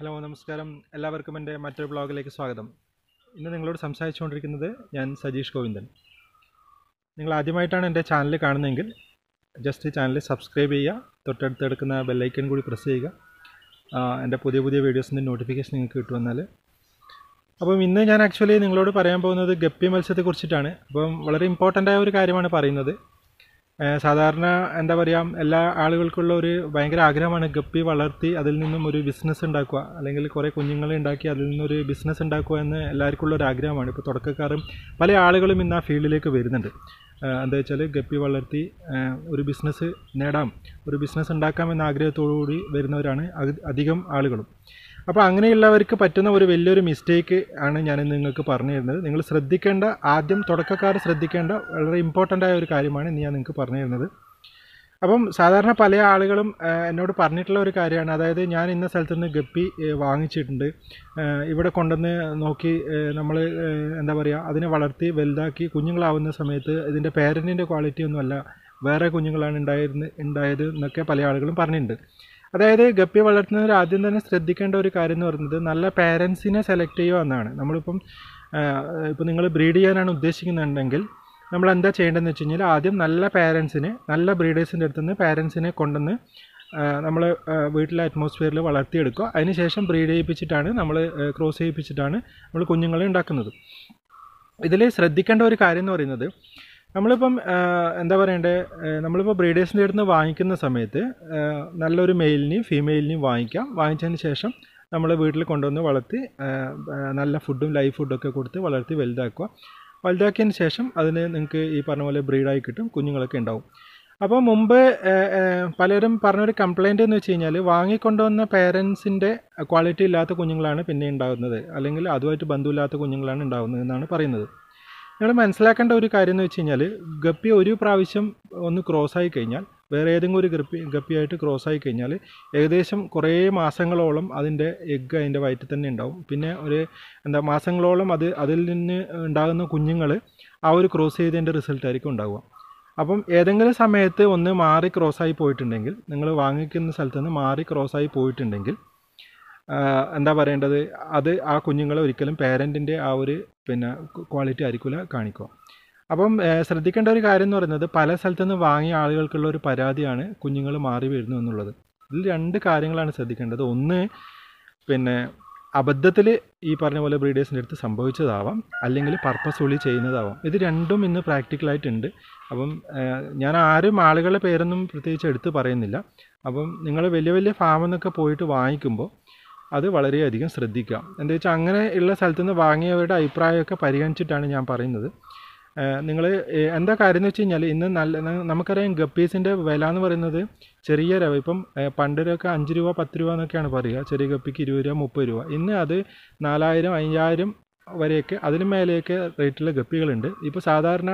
Hello നമസ്കാരം. എല്ലാവർക്കും എന്റെ മറ്റൊരു ബ്ലോഗിലേക്ക് സ്വാഗതം. ഇന്ന് നിങ്ങളോട് സംസാരിച്ചുകൊണ്ടിരിക്കുന്നത് ഞാൻ സജീഷ് ഗോവിന്ദൻ. നിങ്ങൾ ആദ്യമായിട്ടാണ് എന്റെ ചാനൽ കാണുന്നതെങ്കിൽ ജസ്റ്റ് ചാനൽ സബ്സ്ക്രൈബ് ചെയ്യുക തൊട്ടടുത്ത് എടുക്കുന്ന ബെല്ലൈക്കൺ കൂടി പ്രസ് ചെയ്യുക. എന്റെ പുതിയ പുതിയ വീഡിയോസിന്റെ നോട്ടിഫിക്കേഷൻ നിങ്ങൾക്ക് കിട്ടുമെന്നാൽ. അപ്പം ഇന്ന് ഞാൻ ആക്ച്വലി നിങ്ങളോട് പറയാൻ പോകുന്നത് ഗപ്പി മത്സ്യത്തെക്കുറിച്ചിട്ടാണ്. അപ്പം വളരെ ഇമ്പോർട്ടന്റ് ആയ ഒരു കാര്യമാണ് പറയുന്നത്. സാധാരണ എന്താ പറയുക എല്ലാ ആളുകൾക്കുള്ള ഒരു ഭയങ്കര ആഗ്രഹമാണ് ഗപ്പി വളർത്തി അതിൽ നിന്നും ഒരു ബിസിനസ് ഉണ്ടാക്കുക. അല്ലെങ്കിൽ കുറേ കുഞ്ഞുങ്ങളെ ഉണ്ടാക്കി അതിൽ നിന്നൊരു ബിസിനസ് ഉണ്ടാക്കുക എന്ന് എല്ലാവർക്കും ഉള്ള ഒരു ആഗ്രഹമാണ്. ഇപ്പോൾ തുടക്കക്കാരും പല ആളുകളും ഇന്ന് ആ ഫീൽഡിലേക്ക് വരുന്നുണ്ട്. എന്താ വെച്ചാൽ ഗപ്പി വളർത്തി ഒരു ബിസിനസ് നേടാം ഒരു ബിസിനസ് ഉണ്ടാക്കാം എന്ന ആഗ്രഹത്തോടു കൂടി വരുന്നവരാണ് അധികം ആളുകളും. അപ്പോൾ അങ്ങനെയുള്ളവർക്ക് പറ്റുന്ന ഒരു വലിയൊരു മിസ്റ്റേക്ക് ആണ് ഞാൻ നിങ്ങൾക്ക് പറഞ്ഞു തരുന്നത് നിങ്ങൾ ശ്രദ്ധിക്കേണ്ട ആദ്യം തുടക്കക്കാർ ശ്രദ്ധിക്കേണ്ട വളരെ ഇമ്പോർട്ടന്റ് ആയ ഒരു കാര്യമാണ് ഇന്ന് ഞാൻ നിങ്ങൾക്ക് പറഞ്ഞു തരുന്നത് അപ്പം സാധാരണ പല ആളുകളും എന്നോട് പറഞ്ഞിട്ടുള്ള ഒരു കാര്യമാണ്. അതായത് ഞാൻ ഇന്ന സ്ഥലത്ത് നിന്ന് ഗപ്പി വാങ്ങിച്ചിട്ടുണ്ട്. ഇവിടെ കൊണ്ടുവന്ന് നോക്കി നമ്മൾ എന്താ പറയുക അതിനെ വളർത്തി വലുതാക്കി കുഞ്ഞുങ്ങളാവുന്ന സമയത്ത് ഇതിന്റെ പേരന്റിന്റെ ക്വാളിറ്റി ഒന്നുമല്ല. വേറെ കുഞ്ഞുങ്ങളാണ് ഉണ്ടായിരുന്ന ഉണ്ടായത് എന്നൊക്കെ പല ആളുകളും പറഞ്ഞിട്ടുണ്ട്. അതായത് ഗപ്പി വളർത്തുന്നവർ ആദ്യം തന്നെ ശ്രദ്ധിക്കേണ്ട ഒരു കാര്യം എന്ന് പറയുന്നത് നല്ല പേരൻസിനെ സെലക്ട് ചെയ്യുക എന്നാണ്. നമ്മളിപ്പം ഇപ്പോൾ നിങ്ങൾ ബ്രീഡ് ചെയ്യാനാണ് ഉദ്ദേശിക്കുന്നുണ്ടെങ്കിൽ നമ്മൾ എന്താ ചെയ്യേണ്ടതെന്ന് വെച്ച് കഴിഞ്ഞാൽ ആദ്യം നല്ല പേരൻസിനെ നല്ല ബ്രീഡേഴ്സിന്റെ അടുത്ത് നിന്ന് പേരൻസിനെ കൊണ്ടുവന്ന് നമ്മൾ വീട്ടിലെ അറ്റ്മോസ്ഫിയറിൽ വളർത്തിയെടുക്കുക. അതിനുശേഷം ബ്രീഡ് ചെയ്യിപ്പിച്ചിട്ടാണ് നമ്മൾ ക്രോസ് ചെയ്യിപ്പിച്ചിട്ടാണ് നമ്മൾ കുഞ്ഞുങ്ങളെ ഉണ്ടാക്കുന്നത്. ഇതിൽ ശ്രദ്ധിക്കേണ്ട ഒരു കാര്യം എന്ന് പറയുന്നത് നമ്മളിപ്പം എന്താ പറയണ്ടേ നമ്മളിപ്പോൾ ബ്രീഡേഴ്സിന്റെ അടുത്ത് വാങ്ങിക്കുന്ന സമയത്ത് നല്ലൊരു മെയിലിനെയും ഫീമെയിലിനെയും വാങ്ങിക്കാം. വാങ്ങിച്ചതിന് ശേഷം നമ്മൾ വീട്ടിൽ കൊണ്ടുവന്ന് വളർത്തി നല്ല ഫുഡും ലൈഫ് ഫുഡൊക്കെ കൊടുത്ത് വളർത്തി വലുതാക്കുക. വലുതാക്കിയതിന് ശേഷം അതിന് നിങ്ങൾക്ക് ഈ പറഞ്ഞ പോലെ ബ്രീഡായി കിട്ടും കുഞ്ഞുങ്ങളൊക്കെ ഉണ്ടാവും. അപ്പോൾ മുമ്പ് പലരും പറഞ്ഞൊരു കംപ്ലൈന്റ് എന്ന് വെച്ച് കഴിഞ്ഞാൽ വാങ്ങിക്കൊണ്ടുവന്ന പേരൻസിന്റെ ക്വാളിറ്റി ഇല്ലാത്ത കുഞ്ഞുങ്ങളാണ് പിന്നെ ഉണ്ടാകുന്നത്. അല്ലെങ്കിൽ അതുമായിട്ട് ബന്ധമില്ലാത്ത കുഞ്ഞുങ്ങളാണ് ഉണ്ടാകുന്നത് എന്നാണ് പറയുന്നത്. നിങ്ങൾ മനസ്സിലാക്കേണ്ട ഒരു കാര്യം എന്ന് വെച്ച് കഴിഞ്ഞാൽ ഗപ്പി ഒരു പ്രാവശ്യം ഒന്ന് ക്രോസ് ആയി കഴിഞ്ഞാൽ വേറെ ഏതെങ്കിലും ഒരു ഗപ്പി ഗപ്പിയായിട്ട് ക്രോസ് ആയി കഴിഞ്ഞാൽ ഏകദേശം കുറേ മാസങ്ങളോളം അതിന്റെ എഗ്ഗ് അതിന്റെ വയറ്റിൽ തന്നെ ഉണ്ടാവും. പിന്നെ ഒരു എന്താ മാസങ്ങളോളം അത് അതിൽ നിന്ന് ഉണ്ടാകുന്ന കുഞ്ഞുങ്ങൾ ആ ഒരു ക്രോസ് ചെയ്തതിന്റെ റിസൾട്ട് ആയിരിക്കും ഉണ്ടാവുക. അപ്പം ഏതെങ്കിലും സമയത്ത് ഒന്ന് മാറി ക്രോസ് ആയി പോയിട്ടുണ്ടെങ്കിൽ നിങ്ങൾ വാങ്ങിക്കുന്ന സ്ഥലത്ത് നിന്ന് മാറി ആയി പോയിട്ടുണ്ടെങ്കിൽ എന്താ പറയേണ്ടത്? അത് ആ കുഞ്ഞുങ്ങളെ ഒരിക്കലും പേരന്റിന്റെ ആ ഒരു പിന്നെ ക്വാളിറ്റി ആയിരിക്കില്ല കാണിക്കുക. അപ്പം ശ്രദ്ധിക്കേണ്ട ഒരു കാര്യം എന്ന് പറയുന്നത് പല സ്ഥലത്തു നിന്ന് വാങ്ങിയ ആളുകൾക്കുള്ള ഒരു പരാതിയാണ് കുഞ്ഞുങ്ങൾ മാറി വരുന്നു എന്നുള്ളത്. ഇതിൽ രണ്ട് കാര്യങ്ങളാണ് ശ്രദ്ധിക്കേണ്ടത്. ഒന്ന് പിന്നെ അബദ്ധത്തിൽ ഈ പറഞ്ഞ പോലെ ബ്രീഡേഴ്സിന്റെ അടുത്ത് സംഭവിച്ചതാവാം. അല്ലെങ്കിൽ പർപ്പസ്ഫുള്ളി ചെയ്യുന്നതാവാം. ഇത് രണ്ടും ഇന്ന് പ്രാക്ടിക്കലായിട്ടുണ്ട് അപ്പം ഞാൻ ആരും ആളുകളുടെ പേരൊന്നും പ്രത്യേകിച്ച് എടുത്ത് പറയുന്നില്ല. അപ്പം നിങ്ങൾ വലിയ വലിയ ഫാമിൽ നിന്നൊക്കെ പോയിട്ട് വാങ്ങിക്കുമ്പോൾ അത് വളരെയധികം ശ്രദ്ധിക്കുക. എന്താ വെച്ചാൽ അങ്ങനെ ഉള്ള സ്ഥലത്തു നിന്ന് വാങ്ങിയവരുടെ അഭിപ്രായമൊക്കെ പരിഗണിച്ചിട്ടാണ് ഞാൻ പറയുന്നത്. നിങ്ങൾ എന്താ കാര്യം എന്ന് വെച്ച് കഴിഞ്ഞാൽ ഇന്ന് നല്ല നമുക്കറിയാം ഗപ്പീസിന്റെ വില എന്ന് പറയുന്നത് ചെറിയ രവ ഇപ്പം പണ്ടൊരൊക്കെ അഞ്ച് രൂപ പത്ത് രൂപ എന്നൊക്കെയാണ് പറയുക. ചെറിയ ഗപ്പിക്ക് ഇരുപത് രൂപ മുപ്പത് രൂപ. ഇന്ന് അത് നാലായിരം അയ്യായിരം വരെയൊക്കെ അതിന് മേലെയൊക്കെ റേറ്റുള്ള ഗപ്പികളുണ്ട്. ഇപ്പോൾ സാധാരണ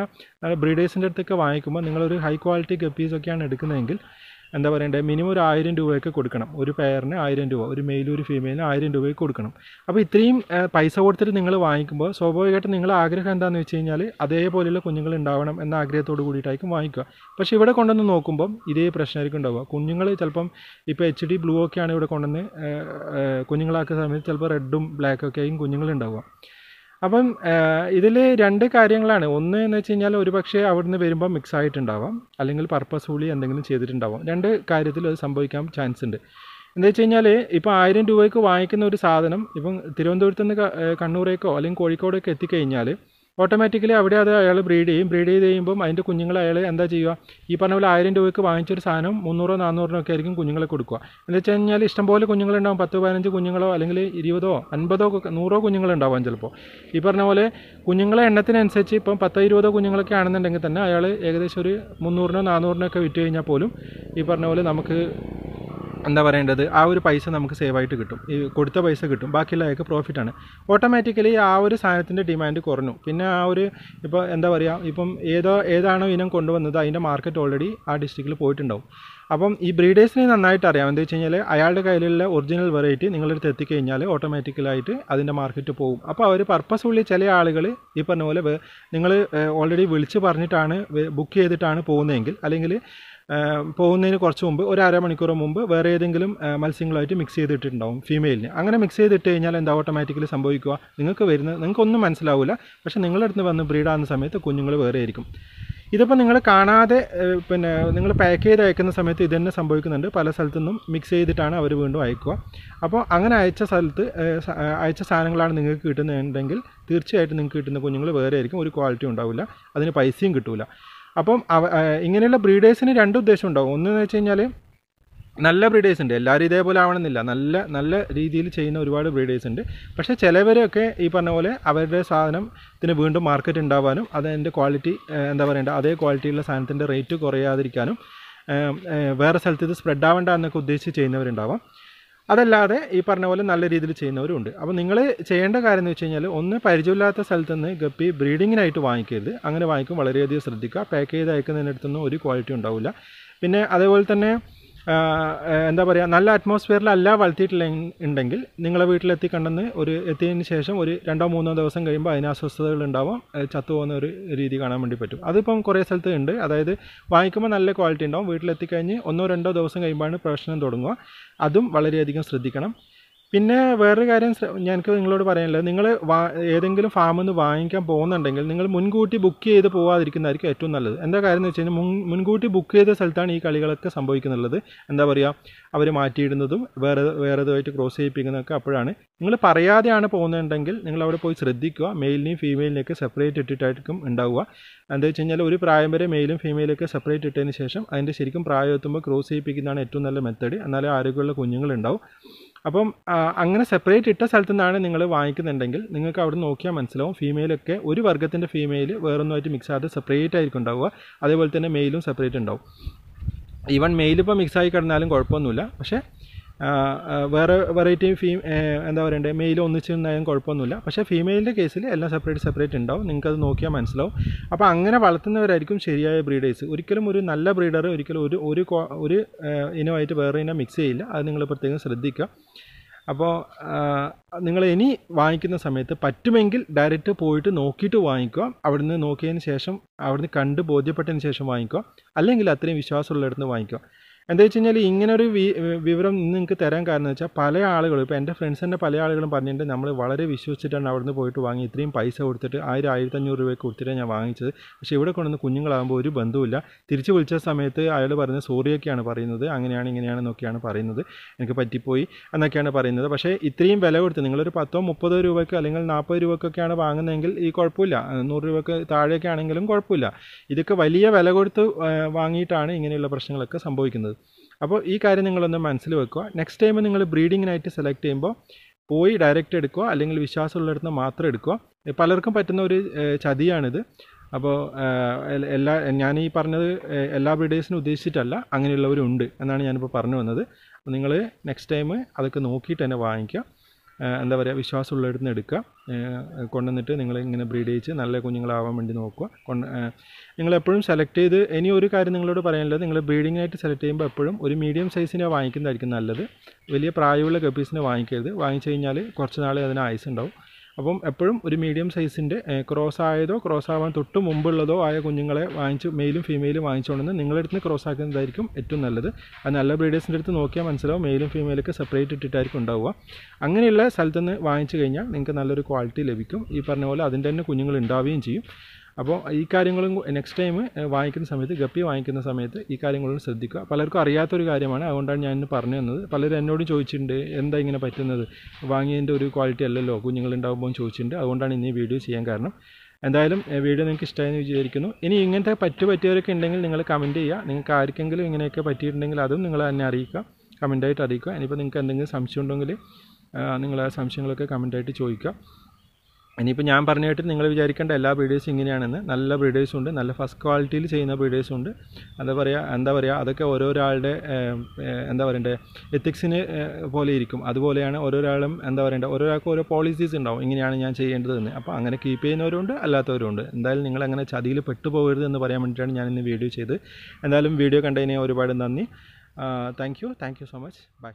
ബ്രീഡേഴ്സിന്റെ അടുത്തൊക്കെ വാങ്ങിക്കുമ്പോൾ നിങ്ങളൊരു ഹൈ ക്വാളിറ്റി ഗപ്പീസൊക്കെയാണ് എടുക്കുന്നതെങ്കിൽ എന്താ പറയണ്ടേ മിനിമം ഒരു ആയിരം രൂപയൊക്കെ കൊടുക്കണം. ഒരു പെയറിന് ആയിരം രൂപ ഒരു മെയിലും ഒരു ഫീമെയിലിന് ആയിരം രൂപയൊക്കെ കൊടുക്കണം. അപ്പോൾ ഇത്രയും പൈസ കൊടുത്തിട്ട് നിങ്ങൾ വാങ്ങിക്കുമ്പോൾ സ്വാഭാവികമായിട്ടും നിങ്ങളുടെ ആഗ്രഹം എന്താണെന്ന് വെച്ച് കഴിഞ്ഞാൽ അതേപോലെയുള്ള കുഞ്ഞുങ്ങൾ ഉണ്ടാവണം എന്ന ആഗ്രഹത്തോട് കൂടിയിട്ടായിരിക്കും വാങ്ങിക്കുക. പക്ഷേ ഇവിടെ കൊണ്ടുവന്ന് നോക്കുമ്പം ഇതേ പ്രശ്നമായിരിക്കും ഉണ്ടാവുക. കുഞ്ഞുങ്ങൾ ചിലപ്പം ഇപ്പോൾ എച്ച് ഡി ബ്ലൂ ഒക്കെയാണ് ഇവിടെ കൊണ്ടുവന്ന് കുഞ്ഞുങ്ങളാക്കുന്ന സമയത്ത് ചിലപ്പോൾ റെഡും ബ്ലാക്കും ഒക്കെ ആയിരിക്കും കുഞ്ഞുങ്ങളുണ്ടാവുക അപ്പം ഇതിൽ രണ്ട് കാര്യങ്ങളാണ്. ഒന്ന് എന്ന് വെച്ച് കഴിഞ്ഞാൽ ഒരുപക്ഷെ അവിടുന്ന് വരുമ്പോൾ മിക്സ് ആയിട്ടുണ്ടാവാം. അല്ലെങ്കിൽ പർപ്പസ്ഫുള്ളി എന്തെങ്കിലും ചെയ്തിട്ടുണ്ടാവാം. രണ്ട് കാര്യത്തിൽ അത് സംഭവിക്കാൻ ചാൻസ് ഉണ്ട്. എന്താ വെച്ച് കഴിഞ്ഞാൽ ഇപ്പോൾ ആയിരം രൂപയ്ക്ക് വാങ്ങിക്കുന്ന ഒരു സാധനം ഇപ്പം തിരുവനന്തപുരത്ത് നിന്ന് കണ്ണൂരേക്കോ അല്ലെങ്കിൽ കോഴിക്കോടേക്കോ എത്തിക്കഴിഞ്ഞാൽ ഓട്ടോമാറ്റിക്കലി അവിടെ അത് അയാൾ ബ്രീഡ് ചെയ്യും. ബ്രീഡ് ചെയ്ത് കഴിയുമ്പം അതിന്റെ കുഞ്ഞുങ്ങൾ അയാൾ എന്താ ചെയ്യുക? ഈ പറഞ്ഞ പോലെ ആയിരം രൂപയ്ക്ക് വാങ്ങിച്ചൊരു സാധനം മുന്നൂറോ നാനൂറിനോ ഒക്കെ ആയിരിക്കും കുഞ്ഞുങ്ങളെ കൊടുക്കുക. എന്ന് വെച്ച് കഴിഞ്ഞാൽ ഇഷ്ടംപോലെ കുഞ്ഞുങ്ങളുണ്ടാവും. പത്ത് പതിനഞ്ച് കുഞ്ഞുങ്ങളോ അല്ലെങ്കിൽ ഇരുപതോ അൻപതോ നൂറോ കുഞ്ഞുങ്ങളുണ്ടാവാം ചിലപ്പോൾ. ഈ പറഞ്ഞ പോലെ കുഞ്ഞുങ്ങളെ എണ്ണത്തിനനുസരിച്ച് ഇപ്പം പത്തോ ഇരുപതോ കുഞ്ഞുങ്ങളൊക്കെ ആണെന്നുണ്ടെങ്കിൽ തന്നെ അയാൾ ഏകദേശം ഒരു മുന്നൂറിനോ നാനൂറിനോ ഒക്കെ വിറ്റ് കഴിഞ്ഞാൽ പോലും ഈ പറഞ്ഞ പോലെ നമുക്ക് എന്താ പറയേണ്ടത്? ആ ഒരു പൈസ നമുക്ക് സേവ് ആയിട്ട് കിട്ടും. ഈ കൊടുത്ത പൈസ കിട്ടും. ബാക്കിയുള്ള അയാൾക്ക് പ്രോഫിറ്റാണ് ഓട്ടോമാറ്റിക്കലി ആ ഒരു സാധനത്തിന്റെ ഡിമാൻഡ് കുറഞ്ഞു. പിന്നെ ആ ഒരു ഇപ്പോൾ എന്താ പറയുക ഇപ്പം ഏതോ ഏതാണോ ഇനം കൊണ്ടുവന്നത് അതിന്റെ മാർക്കറ്റ് ഓൾറെഡി ആ ഡിസ്ട്രിക്റ്റിൽ പോയിട്ടുണ്ടാവും. അപ്പം ഈ ബ്രീഡേഴ്സിനെ നന്നായിട്ട് അറിയാം. എന്താ വെച്ച് കഴിഞ്ഞാൽ അയാളുടെ കയ്യിലുള്ള ഒറിജിനൽ വെറൈറ്റി നിങ്ങളുടെ അടുത്ത് എത്തിക്കഴിഞ്ഞാൽ ഓട്ടോമാറ്റിക്കലായിട്ട് അതിന്റെ മാർക്കറ്റ് പോകും അപ്പോൾ അവർ പർപ്പസ്ഫുള്ളി ചില ആളുകൾ ഈ പറഞ്ഞ പോലെ നിങ്ങൾ ഓൾറെഡി വിളിച്ച് പറഞ്ഞിട്ടാണ് ബുക്ക് ചെയ്തിട്ടാണ് പോകുന്നതെങ്കിൽ അല്ലെങ്കിൽ പോകുന്നതിന് കുറച്ച് മുമ്പ് ഒരു അരമണിക്കൂർ മുമ്പ് വേറെ ഏതെങ്കിലും മത്സ്യങ്ങളായിട്ട് മിക്സ് ചെയ്തിട്ടുണ്ടാവും ഫീമെയിലിന് അങ്ങനെ മിക്സ് ചെയ്തിട്ട് കഴിഞ്ഞാൽ എന്താ ഓട്ടോമാറ്റിക്കലി സംഭവിക്കുക? നിങ്ങൾക്ക് വരുന്ന നിങ്ങൾക്കൊന്നും മനസ്സിലാവില്ല പക്ഷേ നിങ്ങളുടെ അടുത്ത് വന്ന് ബ്രീഡാകുന്ന സമയത്ത് കുഞ്ഞുങ്ങൾ വേറെ ആയിരിക്കും. ഇതിപ്പോൾ നിങ്ങൾ കാണാതെ പിന്നെ നിങ്ങൾ പാക്ക് ചെയ്ത് അയക്കുന്ന സമയത്ത് ഇത് തന്നെ സംഭവിക്കുന്നുണ്ട്. പല സ്ഥലത്തു നിന്നും മിക്സ് ചെയ്തിട്ടാണ് അവർ വീണ്ടും അയക്കുക. അപ്പോൾ അങ്ങനെ അയച്ച സ്ഥലത്ത് അയച്ച സാധനങ്ങളാണ് നിങ്ങൾക്ക് കിട്ടുന്നുണ്ടെങ്കിൽ തീർച്ചയായിട്ടും നിങ്ങൾക്ക് കിട്ടുന്ന കുഞ്ഞുങ്ങൾ വേറെ ആയിരിക്കും. ഒരു ക്വാളിറ്റി ഉണ്ടാവില്ല. അതിന് പൈസയും കിട്ടില്ല അപ്പം ഇങ്ങനെയുള്ള ബ്രീഡേഴ്സിന് രണ്ട് ഉദ്ദേശം ഉണ്ടാവും. ഒന്നെന്ന് വെച്ച് കഴിഞ്ഞാൽ നല്ല ബ്രീഡേഴ്സ് ഉണ്ട്. എല്ലാവരും ഇതേപോലെ ആവണമെന്നില്ല. നല്ല നല്ല രീതിയിൽ ചെയ്യുന്ന ഒരുപാട് ബ്രീഡേഴ്സ് ഉണ്ട്. പക്ഷേ ചിലവരൊക്കെ ഈ പറഞ്ഞ പോലെ അവരുടെ സാധനത്തിന് വീണ്ടും മാർക്കറ്റ് ഉണ്ടാവാനും അതിന്റെ ക്വാളിറ്റി എന്താ പറയേണ്ടത് അതേ ക്വാളിറ്റിയുള്ള സാധനത്തിന്റെ റേറ്റ് കുറയാതിരിക്കാനും വേറെ സ്ഥലത്ത് ഇത് സ്പ്രെഡ് ആവേണ്ട എന്നൊക്കെ ഉദ്ദേശിച്ച് ചെയ്യുന്നവരുണ്ടാവാം. അതല്ലാതെ ഈ പറഞ്ഞ പോലെ നല്ല രീതിയിൽ ചെയ്യുന്നവരും ഉണ്ട് അപ്പോൾ നിങ്ങൾ ചെയ്യേണ്ട കാര്യം എന്ന് വെച്ച് കഴിഞ്ഞാൽ ഒന്ന് പരിചയമില്ലാത്ത സ്ഥലത്ത് നിന്ന് ഗപ്പി ബ്രീഡിങ്ങിനായിട്ട് വാങ്ങിക്കരുത്. അങ്ങനെ വാങ്ങിക്കും വളരെയധികം ശ്രദ്ധിക്കുക. പാക്ക് ചെയ്ത് അയക്കുന്നതിനടുത്തൊന്നും ഒരു ക്വാളിറ്റി ഉണ്ടാവില്ല. പിന്നെ അതേപോലെ തന്നെ എന്താ പറയുക നല്ല അറ്റ്മോസ്ഫിയറിലല്ല വളർത്തിയിട്ടില്ല ഉണ്ടെങ്കിൽ നിങ്ങളെ വീട്ടിലെത്തി കണ്ടെന്ന് ഒരു എത്തിയതിന് ശേഷം ഒരു രണ്ടോ മൂന്നോ ദിവസം കഴിയുമ്പോൾ അതിന് അസ്വസ്ഥതകൾ ഉണ്ടാവും. ചത്തുപോകുന്ന ഒരു രീതി കാണാൻ വേണ്ടി പറ്റും. അതിപ്പം കുറേ സ്ഥലത്ത് ഉണ്ട്. അതായത് വാങ്ങിക്കുമ്പോൾ നല്ല ക്വാളിറ്റി ഉണ്ടാവും. വീട്ടിലെത്തിക്കഴിഞ്ഞ് ഒന്നോ രണ്ടോ ദിവസം കഴിയുമ്പോഴാണ് പ്രശ്നം തുടങ്ങുക. അതും വളരെയധികം ശ്രദ്ധിക്കണം. പിന്നെ വേറൊരു കാര്യം ഞങ്ങൾക്ക് നിങ്ങളോട് പറയാനുള്ളത്. നിങ്ങൾ ഏതെങ്കിലും ഫാമിൽ നിന്ന് വാങ്ങിക്കാൻ പോകുന്നുണ്ടെങ്കിൽ നിങ്ങൾ മുൻകൂട്ടി ബുക്ക് ചെയ്ത് പോകാതിരിക്കുന്നതായിരിക്കും ഏറ്റവും നല്ലത്. എന്താ കാര്യം എന്ന് വെച്ച് കഴിഞ്ഞാൽ മുൻ മുൻകൂട്ടി ബുക്ക് ചെയ്ത സ്ഥലത്താണ് ഈ കളികളൊക്കെ സംഭവിക്കുന്നുള്ളത്. എന്താ പറയുക അവർ മാറ്റിയിടുന്നതും വേറെ വേറെതുമായിട്ട് ക്രോസ് ചെയ്യിപ്പിക്കുന്നതൊക്കെ അപ്പോഴാണ്. നിങ്ങൾ പറയാതെയാണ് പോകുന്നുണ്ടെങ്കിൽ നിങ്ങൾ അവിടെ പോയി ശ്രദ്ധിക്കുക. മെയിലിനെയും ഫീമെയിലിനെയൊക്കെ സെപ്പറേറ്റ് ഇട്ടിട്ടായിരിക്കും ഉണ്ടാവുക. എന്താ വെച്ച് കഴിഞ്ഞാൽ ഒരു പ്രായം വരെ മെയിലും ഫീമെയിലൊക്കെ സെപ്പറേറ്റ് ഇട്ടതിന് ശേഷം അതിന്റെ ശരിക്കും പ്രായം എത്തുമ്പോൾ ക്രോസ് ചെയ്യിപ്പിക്കുന്നതാണ് ഏറ്റവും നല്ല മെത്തേഡ് എന്നാലേ ആരോഗ്യമുള്ള കുഞ്ഞുങ്ങളുണ്ടാവും. അപ്പം അങ്ങനെ സെപ്പറേറ്റ് ഇട്ട സ്ഥലത്തു നിന്നാണ് നിങ്ങൾ വാങ്ങിക്കുന്നുണ്ടെങ്കിൽ നിങ്ങൾക്ക് അവിടെ നോക്കിയാൽ മനസ്സിലാവും ഫീമെയിലൊക്കെ ഒരു വർഗത്തിന്റെ ഫീമെയിൽ വേറൊന്നുമായിട്ട് മിക്സ് ആകാതെ സെപ്പറേറ്റ് ആയിരിക്കും ഉണ്ടാവുക. അതേപോലെ തന്നെ മെയിലും സെപ്പറേറ്റ് ഉണ്ടാവും. ഈവൺ മെയിൽ ഇപ്പോൾ മിക്സ് ആയി കിടന്നാലും കുഴപ്പമൊന്നുമില്ല. പക്ഷേ വേറെ വെറൈറ്റി ഫീ എന്താ പറയണ്ടേ മെയിൽ ഒന്നിച്ച് നിന്നാലും കുഴപ്പമൊന്നുമില്ല. പക്ഷേ ഫീമെയിലിന്റെ കേസിൽ എല്ലാം സെപ്പറേറ്റ് സെപ്പറേറ്റ് ഉണ്ടാവും. നിങ്ങൾക്കത് നോക്കിയാൽ മനസ്സിലാവും. അപ്പോൾ അങ്ങനെ വളർത്തുന്നവരായിരിക്കും ശരിയായ ബ്രീഡേഴ്സ് ഒരിക്കലും ഒരു നല്ല ബ്രീഡർ ഒരിക്കലും ഒരു ഒരു ഒരു ഇനമായിട്ട് വേറെ ഇനം മിക്സ് ചെയ്യില്ല. അത് നിങ്ങൾ പ്രത്യേകം ശ്രദ്ധിക്കുക. അപ്പോൾ നിങ്ങൾ ഇനി വാങ്ങിക്കുന്ന സമയത്ത് പറ്റുമെങ്കിൽ ഡയറക്റ്റ് പോയിട്ട് നോക്കിയിട്ട് വാങ്ങിക്കുക. അവിടുന്ന് നോക്കിയതിന് ശേഷം അവിടുന്ന് കണ്ട് ബോധ്യപ്പെട്ടതിന് ശേഷം വാങ്ങിക്കുക. അല്ലെങ്കിൽ അത്രയും വിശ്വാസമുള്ളിടത്ത് വാങ്ങിക്കുക. എന്താ വെച്ച് കഴിഞ്ഞാൽ ഇങ്ങനെ ഒരു വിവരം നിങ്ങൾക്ക് തരാൻ കാരണം വെച്ചാൽ പല ആളുകളും ഇപ്പോൾ എന്റെ ഫ്രണ്ട്സ് ഫ്രണ്ട്സിന്റെ പല ആളുകളും പറഞ്ഞിട്ടുണ്ട് നമ്മൾ വളരെ വിശ്വസിച്ചിട്ടാണ് അവിടുന്ന് പോയിട്ട് വാങ്ങി ഇത്രയും പൈസ കൊടുത്തിട്ട് ആയിരം ആയിരത്തഞ്ഞൂറ് രൂപയ്ക്ക് കൊടുത്തിട്ടാണ് ഞാൻ വാങ്ങിച്ചത്. പക്ഷേ ഇവിടെ കൊണ്ടുവന്ന് കുഞ്ഞുങ്ങളാകുമ്പോൾ ഒരു ബന്ധവുമില്ല. തിരിച്ച് വിളിച്ച സമയത്ത് അയാൾ പറഞ്ഞ സോറിയൊക്കെയാണ് പറയുന്നത്. അങ്ങനെയാണ് ഇങ്ങനെയാണെന്നൊക്കെയാണ് പറയുന്നത്. എനിക്ക് പറ്റിപ്പോയി എന്നൊക്കെയാണ് പറയുന്നത്. പക്ഷേ ഇത്രയും വില കൊടുത്ത് നിങ്ങളൊരു പത്തോ മുപ്പതോ രൂപയ്ക്ക് അല്ലെങ്കിൽ നാൽപ്പത് രൂപയ്ക്കൊക്കെയാണ് വാങ്ങുന്നതെങ്കിൽ ഈ കുഴപ്പമില്ല. നൂറ് രൂപയ്ക്ക് താഴെയൊക്കെ ആണെങ്കിലും കുഴപ്പമില്ല. ഇതൊക്കെ വലിയ വില കൊടുത്ത് വാങ്ങിയിട്ടാണ് ഇങ്ങനെയുള്ള പ്രശ്നങ്ങളൊക്കെ സംഭവിക്കുന്നത്. അപ്പോൾ ഈ കാര്യം നിങ്ങളൊന്ന് മനസ്സിൽ വെക്കുക. നെക്സ്റ്റ് ടൈം നിങ്ങൾ ബ്രീഡിങ്ങിനായിട്ട് സെലക്ട് ചെയ്യുമ്പോൾ പോയി ഡയറക്റ്റ് എടുക്കുക അല്ലെങ്കിൽ വിശ്വാസമുള്ളിടത്ത് മാത്രം എടുക്കുക. പലർക്കും പറ്റുന്ന ഒരു ചതിയാണിത്. അപ്പോൾ എല്ലാ ഞാൻ ഈ പറഞ്ഞത് എല്ലാ ബ്രീഡേഴ്സിനും ഉദ്ദേശിച്ചിട്ടല്ല അങ്ങനെയുള്ളവരുണ്ട് എന്നാണ് ഞാനിപ്പോൾ പറഞ്ഞു വന്നത്. അപ്പോൾ നിങ്ങൾ നെക്സ്റ്റ് ടൈം അതൊക്കെ നോക്കിയിട്ട് തന്നെ വാങ്ങിക്കുക. എന്താ പറയുക വിശ്വാസമുള്ളിടത്ത് നിന്ന് എടുക്കുക. കൊണ്ടുവന്നിട്ട് നിങ്ങൾ ഇങ്ങനെ ബ്രീഡ് ചെയ്യിച്ച് നല്ല കുഞ്ഞുങ്ങളാവാൻ വേണ്ടി നോക്കുക. കൊണ്ട് നിങ്ങളെപ്പോഴും സെലക്ട് ചെയ്ത് ഇനി ഒരു കാര്യം നിങ്ങളോട് പറയാനുള്ളത് നിങ്ങൾ ബ്രീഡിങ്ങിനായിട്ട് സെലക്ട് ചെയ്യുമ്പോൾ എപ്പോഴും ഒരു മീഡിയം സൈസിനെ വാങ്ങിക്കുന്നതായിരിക്കും നല്ലത്. വലിയ പ്രായമുള്ള ഗപ്പീസിനെ വാങ്ങിക്കരുത്. വാങ്ങിച്ചു കഴിഞ്ഞാൽ കുറച്ച് നാൾ അതിന് ആയുസ് ഉണ്ടാവും. അപ്പം എപ്പോഴും ഒരു മീഡിയം സൈസിന്റെ ക്രോസ് ആയതോ ക്രോസ് ആവാൻ തൊട്ട് മുമ്പുള്ളതോ ആയ കുഞ്ഞുങ്ങളെ വാങ്ങിച്ച് മെയിലും ഫീമെയിലും വാങ്ങിച്ചുകൊണ്ടെന്ന് നിങ്ങളുടെ അടുത്ത് ക്രോസ് ആക്കുന്നതായിരിക്കും ഏറ്റവും നല്ലത്. അത് നല്ല ബ്രീഡേഴ്സിന്റെ അടുത്ത് നോക്കിയാൽ മനസ്സിലാവും മെയിലും ഫീമെയിലൊക്കെ സെപ്പറേറ്റ് ഇട്ടിട്ടായിരിക്കും ഉണ്ടാവുക. അങ്ങനെയുള്ള സ്ഥലത്തുനിന്ന് വാങ്ങിച്ചു കഴിഞ്ഞാൽ നിങ്ങൾക്ക് നല്ലൊരു ക്വാളിറ്റി ലഭിക്കും. ഈ പറഞ്ഞ പോലെ അതിന്റെ തന്നെ കുഞ്ഞുങ്ങൾ ഉണ്ടാവുകയും ചെയ്യും. അപ്പോൾ ഈ കാര്യങ്ങളും നെക്സ്റ്റ് ടൈം വാങ്ങിക്കുന്ന സമയത്ത് ഗപ്പി വാങ്ങിക്കുന്ന സമയത്ത് ഈ കാര്യങ്ങളും ശ്രദ്ധിക്കുക. പലർക്കും അറിയാത്തൊരു കാര്യമാണ്. അതുകൊണ്ടാണ് ഞാൻ ഇന്ന് പറഞ്ഞു തന്നത്. പലരും എന്നോട് ചോദിച്ചിട്ടുണ്ട് എന്താ ഇങ്ങനെ പറ്റുന്നത്? വാങ്ങിയതിന്റെ ഒരു ക്വാളിറ്റി അല്ലല്ലോ. കുഞ്ഞുങ്ങളുണ്ടാകുമ്പോൾ ചോദിച്ചിട്ടുണ്ട്. അതുകൊണ്ടാണ് ഇന്ന് വീഡിയോ ചെയ്യാൻ കാരണം. എന്തായാലും വീഡിയോ നിങ്ങൾക്ക് ഇഷ്ടമായെന്ന് വിചാരിക്കുന്നു. ഇനി ഇങ്ങനത്തെ പറ്റു പറ്റിയവരൊക്കെ ഉണ്ടെങ്കിൽ നിങ്ങൾ കമന്റ് ചെയ്യുക. നിങ്ങൾക്ക് ആർക്കെങ്കിലും ഇങ്ങനെയൊക്കെ പറ്റിയിട്ടുണ്ടെങ്കിൽ അതും നിങ്ങൾ തന്നെ അറിയിക്കുക. കമന്റായിട്ട് അറിയിക്കുക. ഇനിയിപ്പോൾ നിങ്ങൾക്ക് എന്തെങ്കിലും സംശയം ഉണ്ടെങ്കിൽ നിങ്ങൾ ആ സംശയങ്ങളൊക്കെ കമന്റായിട്ട് ചോദിക്കുക. ഇനിയിപ്പോൾ ഞാൻ പറഞ്ഞു കേട്ടിട്ട് നിങ്ങൾ വിചാരിക്കേണ്ട എല്ലാ ബ്രീഡേഴ്സും ഇങ്ങനെയാണെന്ന്. നല്ല ബ്രീഡേഴ്സും ഉണ്ട് നല്ല ഫസ്റ്റ് ക്വാളിറ്റിയിൽ ചെയ്യുന്ന ബ്രീഡേഴ്സും ഉണ്ട്. എന്താ പറയുക എന്താ പറയുക അതൊക്കെ ഓരോരാളുടെ എന്താ പറയണ്ടേ എത്തിക്സിന് പോലെ ഇരിക്കും. അതുപോലെയാണ് ഓരോരാളും എന്താ പറയണ്ടേ ഓരോരാൾക്കും ഓരോ പോളിസീസ് ഉണ്ടാവും. ഇങ്ങനെയാണ് ഞാൻ ചെയ്യേണ്ടതെന്ന്. അപ്പോൾ അങ്ങനെ കീപ്പ് ചെയ്യുന്നവരുണ്ട് അല്ലാത്തവരുണ്ട്. എന്തായാലും നിങ്ങൾ അങ്ങനെ ചതിയിൽ പെട്ടുപോകരുത് എന്ന് പറയാൻ വേണ്ടിയിട്ടാണ് ഞാൻ ഇന്ന് വീഡിയോ ചെയ്ത്. എന്തായാലും വീഡിയോ കണ്ടതിന് ഒരുപാട് നന്ദി. Thank you thank you so much bye